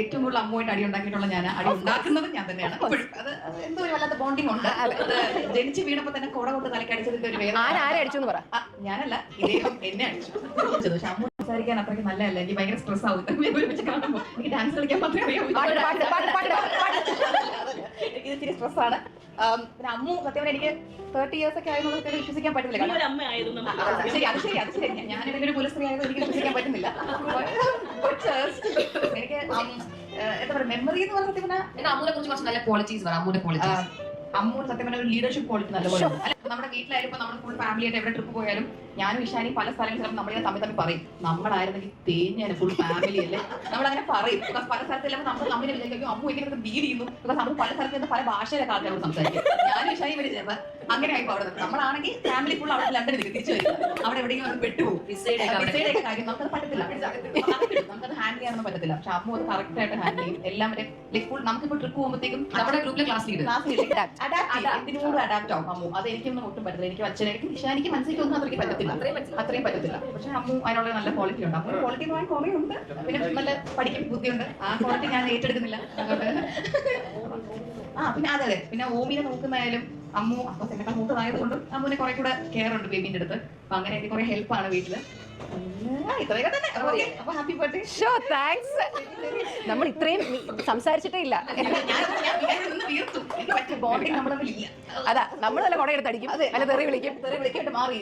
ഏറ്റവും കൂടുതൽ അമ്മുമായിട്ട് അടി ഉണ്ടാക്കിയിട്ടുള്ള ഞാൻ അടി ഉണ്ടാക്കുന്നത് ഞാൻ തന്നെയാണ്. അത് എന്തോ ഒരു വല്ലാത്ത ബോണ്ടിങ് ഉണ്ട്. അത്. ജനിച്ച് വീണപ്പോ തന്നെ കുട കൊണ്ട് തലക്കടിച്ചതിന്റെ ഒരു വേദന. ആരാ ആരെ അടിച്ചു എന്ന് പറ? ഞാനല്ല. ഇദ്ദേഹം എന്നെ അടിച്ചു. പക്ഷെ അമ്മ സംസാരിക്കാൻ അത്രയ്ക്ക് നല്ലതല്ല. എനിക്ക് ഭയങ്കര സ്ട്രെസ് ആവും. ഒരുമിച്ച് കാണുമ്പോൾ എനിക്ക് ഡാൻസ് കളിക്കാൻ മാത്രമേ അറിയാവൂ പാട്ട് പാട്ട് പാട്ട് പാട്ട് പാട്ട്. ഇച്ചിരി സ്ട്രെസ് ആണ്. പിന്നെ അമ്മു സത്യം എനിക്ക് തേർട്ടി ഇയേഴ്സ് ഒക്കെ ആയതുകൊണ്ട് വിശ്വസിക്കാൻ പറ്റുന്നില്ല ശരി അത് ശരി അത് ശരി. ഞാൻ ഒരു പുലസ്ത്രീ ആയത് എനിക്ക് വിശ്വസിക്കാൻ പറ്റുന്നില്ല. എന്താ പറയുക മെമ്മറി എന്ന് പറഞ്ഞാൽ സത്യം പറഞ്ഞാൽ അമ്മൂനെ കുറിച്ച് കുറച്ച് നല്ല ക്വാളിറ്റീസ് പറ അമ്മൂന്റെ ക്വാളിറ്റീസ് അമ്മൂന് സത്യം പറഞ്ഞ ഒരു ലീഡർഷിപ്പ് ക്വാളിറ്റി നല്ലപോലെ ഉണ്ട്. അല്ല, നമ്മുടെ വീട്ടിലായാലും ഇപ്പൊ നമ്മൾ ഫുൾ ഫാമിലി ആയിട്ട് എവിടെ ട്രിപ്പ് പോയാലും ഞാനും ഇഷാനി പല സ്ഥലങ്ങളിൽ ചിലപ്പോൾ നമ്മളിങ്ങനെ തമ്മിൽ തമ്മിൽ പറയും നമ്മളായിരുന്നെങ്കിൽ തേഞ്ഞാണ് ഫുൾ ഫാമിലി അല്ലേ? നമ്മൾ അങ്ങനെ പറയും പല സ്ഥലത്ത് നമ്മൾ തമ്മിൽ വിചാരിക്കും അമ്മു ഇങ്ങനെ ഡീൽ ചെയ്യുന്നു. ബിക്കോസ് നമ്മൾ പല സ്ഥലത്ത് നിന്ന് പല ഭാഷയിലൊക്കെ ആൾക്കാരോട് സംസാരിക്കും. ഞാനും ഇഷാനി വരെ ചേർന്ന് അങ്ങനെ ആയി അവിടെ നമ്മളാണെങ്കിൽ ഫാമിലി ഫുൾ അവിടെ ലണ്ടനിൽ തിരിച്ചു വരും അവിടെ എവിടെയെങ്കിലും പെട്ടുപോകും. നമുക്കത് പറ്റത്തില്ല. നമുക്കത് ഹാൻഡിൽ ചെയ്യാനൊന്നും പറ്റത്തില്ല. പക്ഷെ അമ്മ അത് കറക്റ്റ് ആയിട്ട് ഹാൻഡിൽ ചെയ്യും. എല്ലാം ലൈക് ഫുൾ നമുക്കിപ്പോ ട്രിപ്പ് പോകുമ്പോഴത്തേക്കും നമ്മുടെ ഗ്രൂപ്പിലെ ക്ലാസ് ലീഡർ എന്തിനോട് അഡാപ്റ്റ് ആവും അമ്മു. അത് എനിക്കൊന്നും ഒട്ടും പറ്റില്ല എനിക്ക് അച്ഛനായിരിക്കും പക്ഷേ എനിക്ക് മനസ്സിലേക്ക് ഒന്നും അത്രയ്ക്ക് പറ്റത്തില്ല. അത്രയും പറ്റത്തില്ല. പക്ഷെ അമ്മു അതിനുള്ള നല്ല ക്വാളിറ്റി ഉണ്ട്. അമ്മു ക്വാളിറ്റി എന്ന് പറയാൻ കുറേ ഉണ്ട്. പിന്നെ നല്ല പഠിക്കും ബുദ്ധിയുണ്ട്. ആ ക്വാളിറ്റി ഞാൻ ഏറ്റെടുക്കുന്നില്ല. ആ പിന്നെ അതെ അതെ. പിന്നെ ഓമിനെ നോക്കുന്നതായാലും അമ്മു അപ്പൊ എന്നെ മൂത്തതായത് കൊണ്ടും അമ്മുവിനെ കുറെ കൂടെ കെയർ ഉണ്ട് ബേബിന്റെ അടുത്ത്. അപ്പൊ അങ്ങനെ എനിക്ക് കുറെ ഹെൽപ്പാണ് വീട്ടിൽ. പിന്നെ ഇത്രയൊക്കെ തന്നെ. Okay, അപ്പൊ ഹാപ്പി ബർത്ത്ഡേ ഷോ താങ്ക്സ് നമ്മൾ ഇത്രയും സംസാരിച്ചിട്ടേ ഇല്ല. ബോണ്ടിങ് അതാ നമ്മളല്ല നല്ല കുടയെടുത്ത് അടിക്കും. അല്ല തെറി വിളിക്കും. തെറി